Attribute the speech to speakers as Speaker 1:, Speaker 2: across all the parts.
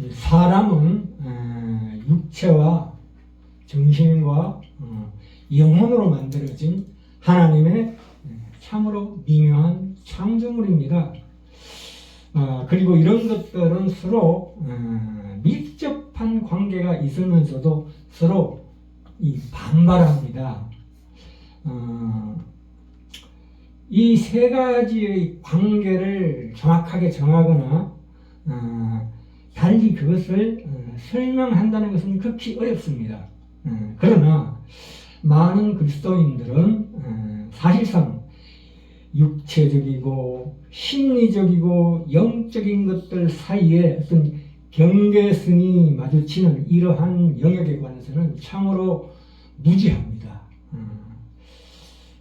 Speaker 1: 이 사람은 어, 육체와 정신과 어, 영혼으로 만들어진 하나님의 참으로 미묘한 창조물입니다. 어, 그리고 이런 것들은 서로 어, 밀접한 관계가 있으면서도 서로 이 반발합니다. 어, 이세 가지의 관계를 정확하게 정하거나 어, 달리 그것을 어, 설명한다는 것은 극히 어렵습니다. 어, 그러나 많은 그리스도인들은 어, 사실상 육체적이고 심리적이고 영적인 것들 사이에 어떤 경계성이 마주치는 이러한 영역에 관해서는 참으로 무지합니다. 어.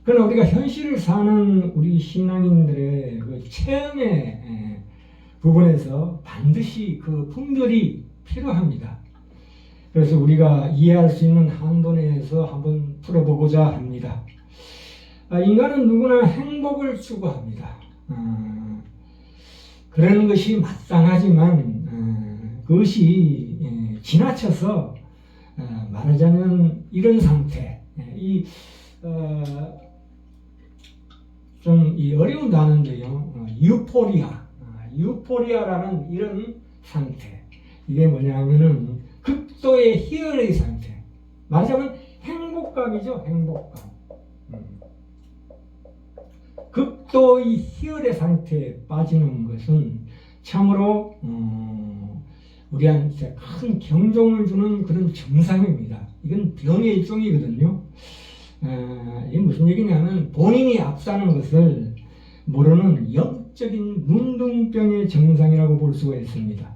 Speaker 1: 그러나 우리가 현실을 사는 우리 신앙인들의 그 체험의 에, 부분에서 반드시 그 품들이 필요합니다. 그래서 우리가 이해할 수 있는 한도 내에서 한번 풀어보고자 합니다. 아, 인간은 누구나 행복을 추구합니다. 어, 그러는 것이 마땅하지만 어, 그것이 예, 지나쳐서 어, 말하자면 이런 상태, 예, 이 어, 어려운 단어인데요. 어, 유포리아, 어, 유포리아라는 이런 상태. 이게 뭐냐면은 극도의 희열의 상태. 말하자면 행복감이죠, 행복감. 음. 극도의 희열의 상태에 빠지는 것은 참으로 어, 우리한테 큰 경종을 주는 그런 증상입니다. 이건 병의 일종이거든요. 어, 이게 무슨 얘기냐면 본인이 앞사는 것을 모르는 영 적인 문둥병의 증상이라고 볼 수가 있습니다.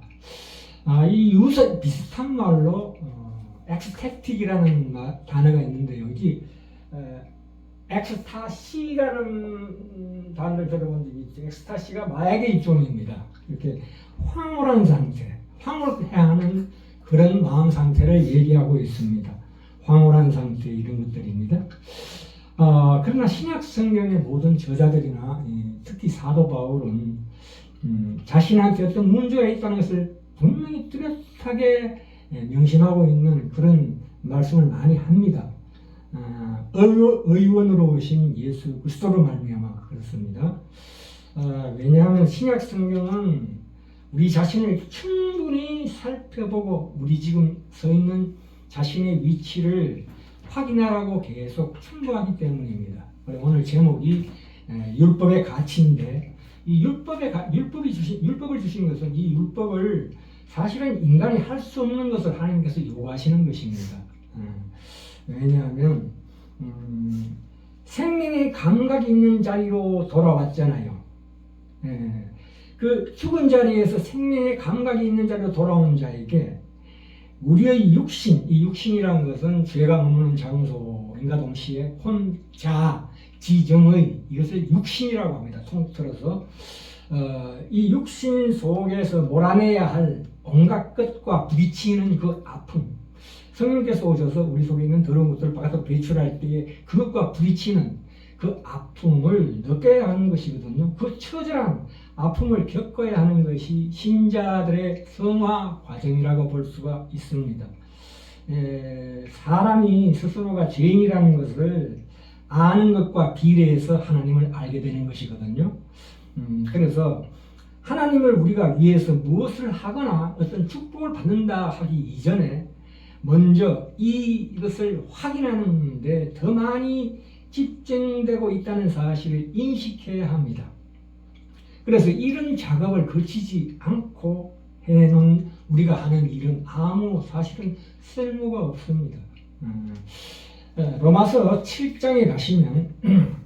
Speaker 1: 아, 이 유사 비슷한 말로 어, 엑스태틱이라는 마- 단어가 있는데요. 여기 에, 엑스타시라는 단어를 들어본 적이 있죠. 엑스타시가 마약의 일종입니다. 이렇게 황홀한 상태, 황홀해하는 그런 마음 상태를 얘기하고 있습니다. 황홀한 상태 이런 것들입니다. 아, 그러나 신약 성경의 모든 저자들이나 이, 특히 사도 바울은 음, 자신한테 어떤 문제가 있다는 것을 분명히 뚜렷하게 예, 명심하고 있는 그런 말씀을 많이 합니다. 아, 의- 의원으로 오신 예수 그리스도로 말미암아 그렇습니다. 아, 왜냐하면 신약 성경은 우리 자신을 충분히 살펴보고 우리 지금 서 있는 자신의 위치를 확인하라고 계속 충고하기 때문입니다. 오늘 제목이 에, 율법의 가치인데 이 율법의 가- 율법이 주신 율법을 주신 것은 이 율법을 사실은 인간이 할 수 없는 것을 하나님께서 요구하시는 것입니다. 음, 왜냐하면 음, 생명의 감각이 있는 자리로 돌아왔잖아요. 예, 그 죽은 자리에서 생명의 감각이 있는 자리로 돌아온 자에게 우리의 육신, 이 육신이라는 것은 죄가 머무는 장소인가 동시에 혼자 지정의 이것을 육신이라고 합니다. 통틀어서 어, 이 육신 속에서 몰아내야 할 온갖 것과 부딪히는 그 아픔. 성령께서 오셔서 우리 속에 있는 더러운 것들을 바깥으로 배출할 때에 그것과 부딪히는 그 아픔을 느껴야 하는 것이거든요. 그 처절한 아픔을 겪어야 하는 것이 신자들의 성화 과정이라고 볼 수가 있습니다. 에, 사람이 스스로가 죄인이라는 것을 아는 것과 비례해서 하나님을 알게 되는 것이거든요. 음, 그래서 하나님을 우리가 위해서 무엇을 하거나 어떤 축복을 받는다 하기 이전에 먼저 이, 이것을 확인하는데 더 많이 집중되고 있다는 사실을 인식해야 합니다. 그래서 이런 작업을 거치지 않고 해놓은 우리가 하는 일은 아무 사실은 쓸모가 없습니다. 음, 에, 로마서 7장에 가시면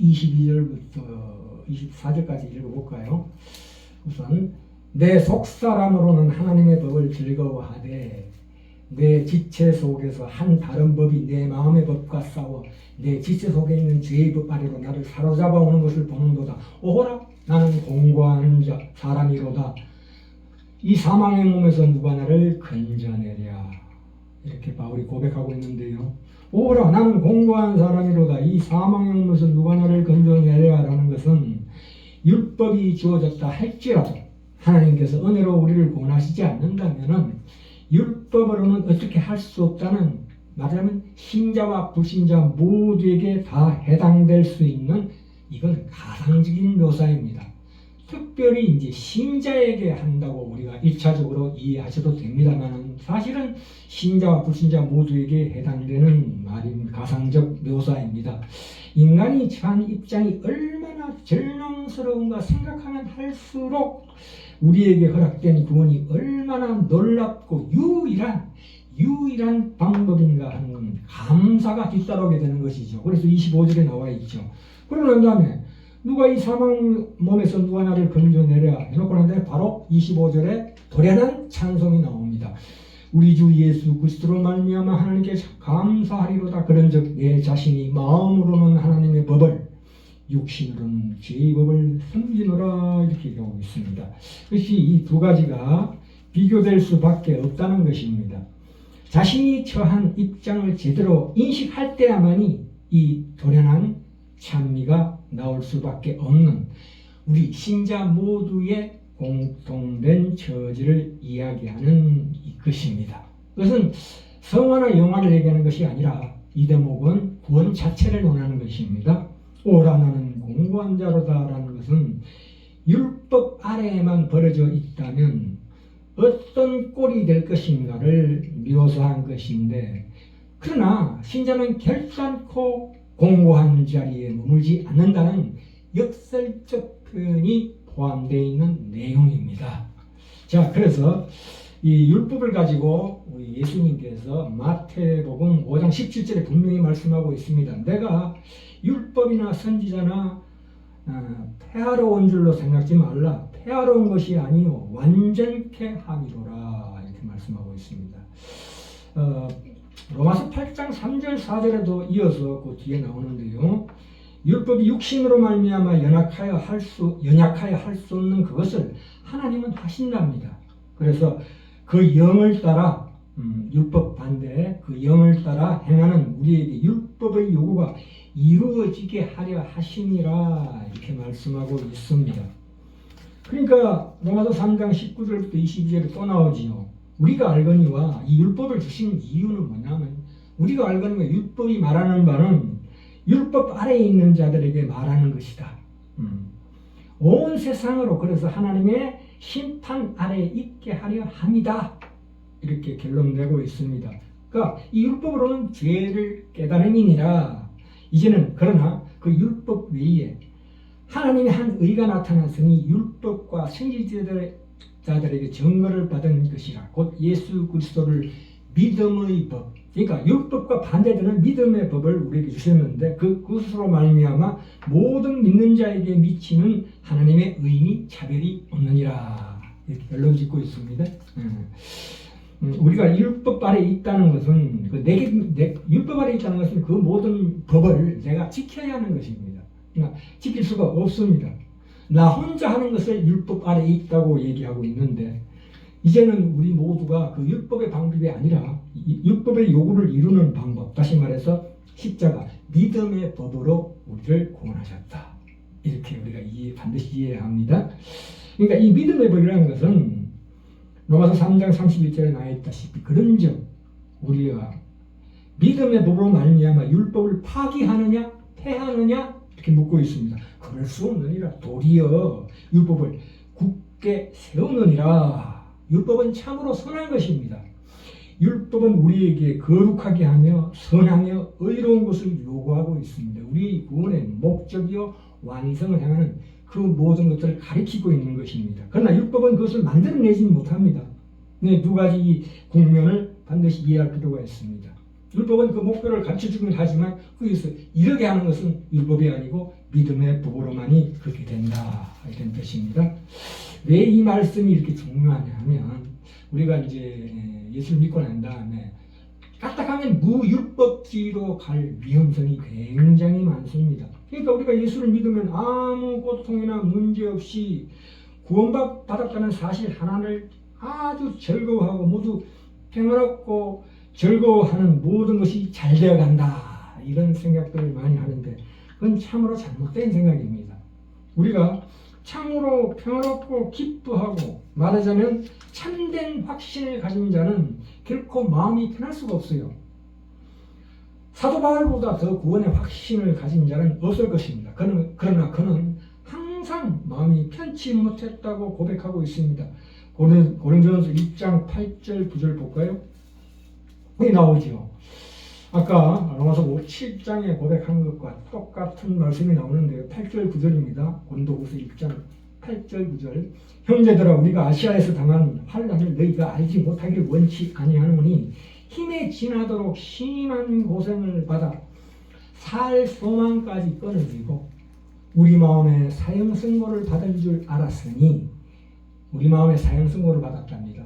Speaker 1: 22절부터 24절까지 읽어볼까요? 우선 내 속사람으로는 하나님의 법을 즐거워하되 내 지체 속에서 한 다른 법이 내 마음의 법과 싸워 내 지체 속에 있는 죄의 법 아래로 나를 사로잡아 오는 것을 보는도다. 오호라 나는 공고한 자 사람이로다. 이 사망의 몸에서 누가 나를 건져내랴. 이렇게 바울이 고백하고 있는데요. 오라 나는 공고한 사람이로다. 이 사망의 몸에서 누가 나를 건져내랴라는 것은 율법이 주어졌다 할지라도 하나님께서 은혜로 우리를 구원하시지 않는다면은 율법으로는 어떻게 할 수 없다는 말하자면 신자와 불신자 모두에게 다 해당될 수 있는 이건 가상적인 묘사입니다. 특별히 이제 신자에게 한다고 우리가 일차적으로 이해하셔도 됩니다만 사실은 신자와 불신자 모두에게 해당되는 말인 가상적 묘사입니다. 인간이 처한 입장이 얼마나 절망스러운가 생각하면 할수록 우리에게 허락된 구원이 얼마나 놀랍고 유일한 유일한 방법인가 하는 감사가 뒤따르게 되는 것이죠. 그래서 25절에 나와 있죠. 그러고 난 다음에 누가 이 사망 몸에서 누가 나를 건져내랴 해놓고 난 다음에 바로 25절에 도련한 찬송이 나옵니다. 우리 주 예수 그리스도로 말미암아 하나님께 감사하리로다 그런즉 내 자신이 마음으로는 하나님의 법을 육신으로는 죄의 법을 섬기노라 이렇게 얘기하고 있습니다. 그것이 이 두 가지가 비교될 수밖에 없다는 것입니다. 자신이 처한 입장을 제대로 인식할 때야만이 이 도련한 찬미가 나올 수밖에 없는 우리 신자 모두의 공통된 처지를 이야기하는 것입니다. 그것은 성화나 영화를 얘기하는 것이 아니라 이 대목은 구원 자체를 논하는 것입니다. 오라 나는 공고한 자로다라는 것은 율법 아래에만 벌어져 있다면 어떤 꼴이 될 것인가를 묘사한 것인데 그러나 신자는 결단코 공고한 자리에 머물지 않는다는 역설적 표현이 포함되어 있는 내용입니다. 자, 그래서 이 율법을 가지고 우리 예수님께서 마태복음 5장 17절에 분명히 말씀하고 있습니다. 내가 율법이나 선지자나 어, 폐하러 온 줄로 생각지 말라. 폐하러 온 것이 아니요 완전케 함이로라 이렇게 말씀하고 있습니다. 어, 로마서 8장 3절 4절에도 이어서 그 뒤에 나오는데요. 율법이 육신으로 말미암아 연약하여 할 수 연약하여 할 수 없는 그것을 하나님은 하신답니다. 그래서 그 영을 따라 음, 율법 반대에 그 영을 따라 행하는 우리에게 율법의 요구가 이루어지게 하려 하심이라 이렇게 말씀하고 있습니다. 그러니까 로마서 3장 19절부터 22절에 또 나오지요. 우리가 알거니와 이 율법을 주신 이유는 뭐냐면 우리가 알거니와 율법이 말하는 바는 율법 아래에 있는 자들에게 말하는 것이다. 음. 온 세상으로 그래서 하나님의 심판 아래에 있게 하려 합니다. 이렇게 결론내고 있습니다. 그러니까 이 율법으로는 죄를 깨달음이니라 이제는 그러나 그 율법 외에 하나님의 한 의가 나타났으니 율법과 선지자들 에게 증거를 받은 것이라 곧 예수 그리스도를 믿음의 법 그러니까 율법과 반대되는 믿음의 법을 우리에게 주셨는데 그 그것으로 말미암아 모든 믿는 자에게 미치는 하나님의 의인이 차별이 없느니라 이렇게 결론 짓고 있습니다. 음. 음, 우리가 율법 아래 있다는 것은 그 내게 내, 율법 아래 있다는 것은 그 모든 법을 내가 지켜야 하는 것입니다. 그러니까 지킬 수가 없습니다. 나 혼자 하는 것을 율법 아래 있다고 얘기하고 있는데 이제는 우리 모두가 그 율법의 방법이 아니라 율법의 요구를 이루는 방법 다시 말해서 십자가 믿음의 법으로 우리를 구원하셨다. 이렇게 우리가 이해, 반드시 이해해야 합니다. 그러니까 이 믿음의 법이라는 것은 로마서 3장 31절에 나와 있다시피 그런즉 우리가 믿음의 법으로 말미암아 율법을 파기하느냐 폐하느냐 이렇게 묻고 있습니다. 그럴 수 없느니라 도리어 율법을 굳게 세우느니라 율법은 참으로 선한 것입니다. 율법은 우리에게 거룩하게 하며 선하며 의로운 것을 요구하고 있습니다. 우리 구원의 목적이요 완성을 향하는 그 모든 것들을 가리키고 있는 것입니다. 그러나 율법은 그것을 만들어내지 못합니다. 네, 두 가지 국면을 반드시 이해할 필요가 있습니다. 율법은 그 목표를 갖춰주긴 하지만 거기서 이르게 하는 것은 율법이 아니고 믿음의 법으로만이 그렇게 된다 이런 뜻입니다. 왜 이 말씀이 이렇게 중요하냐 하면 우리가 이제 예수를 믿고 난 다음에 까딱하면 무율법주의로 갈 위험성이 굉장히 많습니다. 그러니까 우리가 예수를 믿으면 아무 고통이나 문제 없이 구원받았다는 사실 하나를 아주 즐거워하고 모두 평화롭고 즐거워하는 모든 것이 잘 되어 간다. 이런 생각들을 많이 하는데 그건 참으로 잘못된 생각입니다. 우리가 참으로 평화롭고 기뻐하고 말하자면 참된 확신을 가진 자는 결코 마음이 편할 수가 없어요. 사도 바울보다 더 구원의 확신을 가진 자는 없을 것입니다. 그는, 그러나 그는 항상 마음이 편치 못했다고 고백하고 있습니다. 고린, 고린도전서 1장 8절 9절 볼까요? 나오지요. 아까 로마서 7장에 고백한 것과 똑같은 말씀이 나오는데요. 8절 9절입니다. 고린도후서 1장 8절 9절 형제들아 우리가 아시아에서 당한 환란을 너희가 알지 못하기를 원치 아니하노니 힘에 지나도록 심한 고생을 받아 살 소망까지 끊어지고 우리 마음에 사형 선고를 받을 줄 알았으니 우리 마음에 사형 선고를 받았답니다.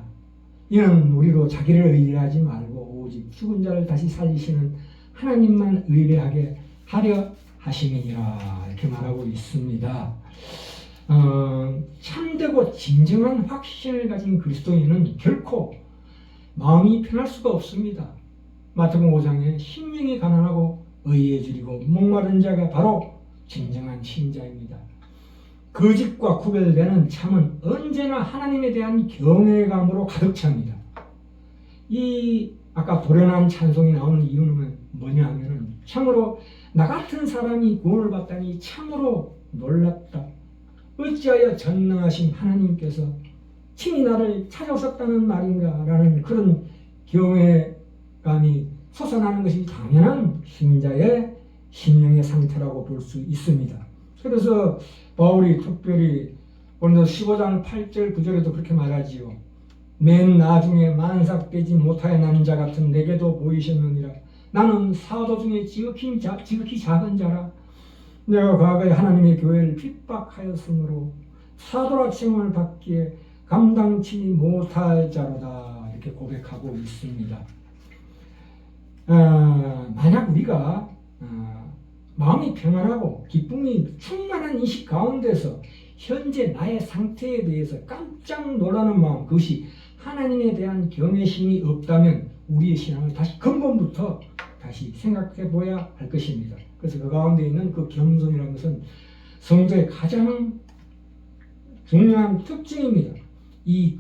Speaker 1: 이는 우리로 자기를 의뢰하지 말고 오직 죽은 자를 다시 살리시는 하나님만 의뢰하게 하려 하심이니라 이렇게 말하고 있습니다. 어, 참되고 진정한 확신을 가진 그리스도인은 결코 마음이 편할 수가 없습니다. 마태복음 5장에 심령이 가난하고 의에 줄이고 목마른 자가 바로 진정한 신자입니다. 거짓과 구별되는 참은 언제나 하나님에 대한 경외감으로 가득 찹니다. 이 아까 도련한 찬송이 나오는 이유는 뭐냐 하면은 참으로 나 같은 사람이 구원을 받다니 참으로 놀랍다. 어찌하여 전능하신 하나님께서 친히 나를 찾아오셨다는 말인가 라는 그런 경외감이 솟아나는 것이 당연한 신자의 심령의 상태라고 볼 수 있습니다. 그래서 바울이 특별히 오늘 15장 8절 9절에도 그렇게 말하지요. 맨 나중에 만삭되지 못하여 남자 같은 내게도 보이셨느니라. 나는 사도 중에 지극히, 자, 지극히 작은 자라. 내가 과거에 하나님의 교회를 핍박하였으므로 사도라 칭을 받기에 감당치 못할 자로다. 이렇게 고백하고 있습니다. 어, 만약 우리가 어, 마음이 평안하고 기쁨이 충만한 이식 가운데서 현재 나의 상태에 대해서 깜짝 놀라는 마음 그것이 하나님에 대한 경외심이 없다면 우리의 신앙을 다시 근본부터 다시 생각해 보아야 할 것입니다. 그래서 그 가운데 있는 그 겸손이라는 것은 성도의 가장 중요한 특징입니다. 이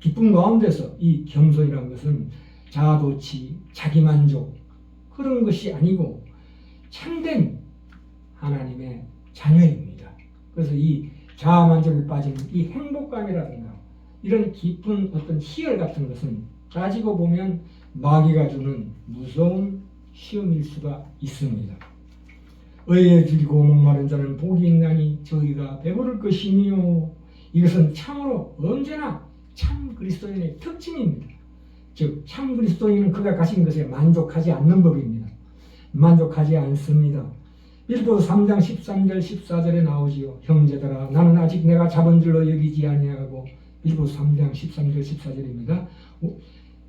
Speaker 1: 기쁨 가운데서 이 겸손이라는 것은 자아도취, 자기만족 그런 것이 아니고 참된 하나님의 자녀입니다. 그래서 이 자아만족에 빠지는 이 행복감이라든가 이런 깊은 어떤 희열 같은 것은 따지고 보면 마귀가 주는 무서운 시험일 수가 있습니다. 의에 줄이고 목마른 자는 복이 있나니 저희가 배부를 것이니요. 이것은 참으로 언제나 참 그리스도인의 특징입니다. 즉, 참 그리스도인은 그가 가진 것에 만족하지 않는 법입니다. 만족하지 않습니다. 일부 3장 13절 14절에 나오지요. 형제들아 나는 아직 내가 잡은 줄로 여기지 아니하고 일부 3장 13절 14절입니다.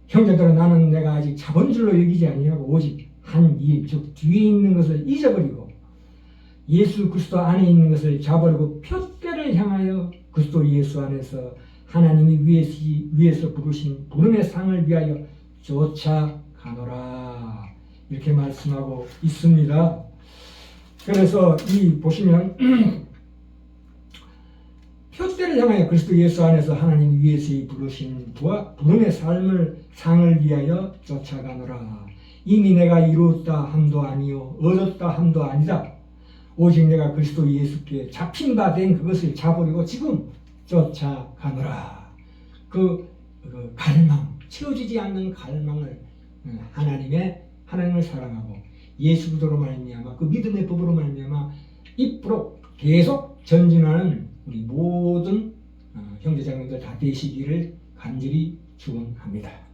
Speaker 1: 형제들아 나는 내가 아직 잡은 줄로 여기지 아니하고 오직 한 일, 즉 뒤에 있는 것을 잊어버리고 예수 그리스도 안에 있는 것을 잡아버리고 표대를 향하여 그리스도 예수 안에서 하나님이 위에서, 위에서 부르신 부름의 상을 위하여 쫓아가노라 이렇게 말씀하고 있습니다. 그래서 이 보시면 표대를 향하여 그리스도 예수 안에서 하나님 위에서 부르신 부와 부름의 삶을 상을 위하여 쫓아가노라. 이미 내가 이루었다 함도 아니요 얻었다 함도 아니다. 오직 내가 그리스도 예수께 잡힌 바 된 그것을 잡으려고 지금 쫓아가노라. 그, 그 갈망, 채워지지 않는 갈망을 음, 하나님의 하나님을 사랑하고 예수 그리스도로 말미암아 그 믿음의 법으로 말미암아 입으로 계속 전진하는 우리 모든 어, 형제자매들 다 되시기를 간절히 축원합니다.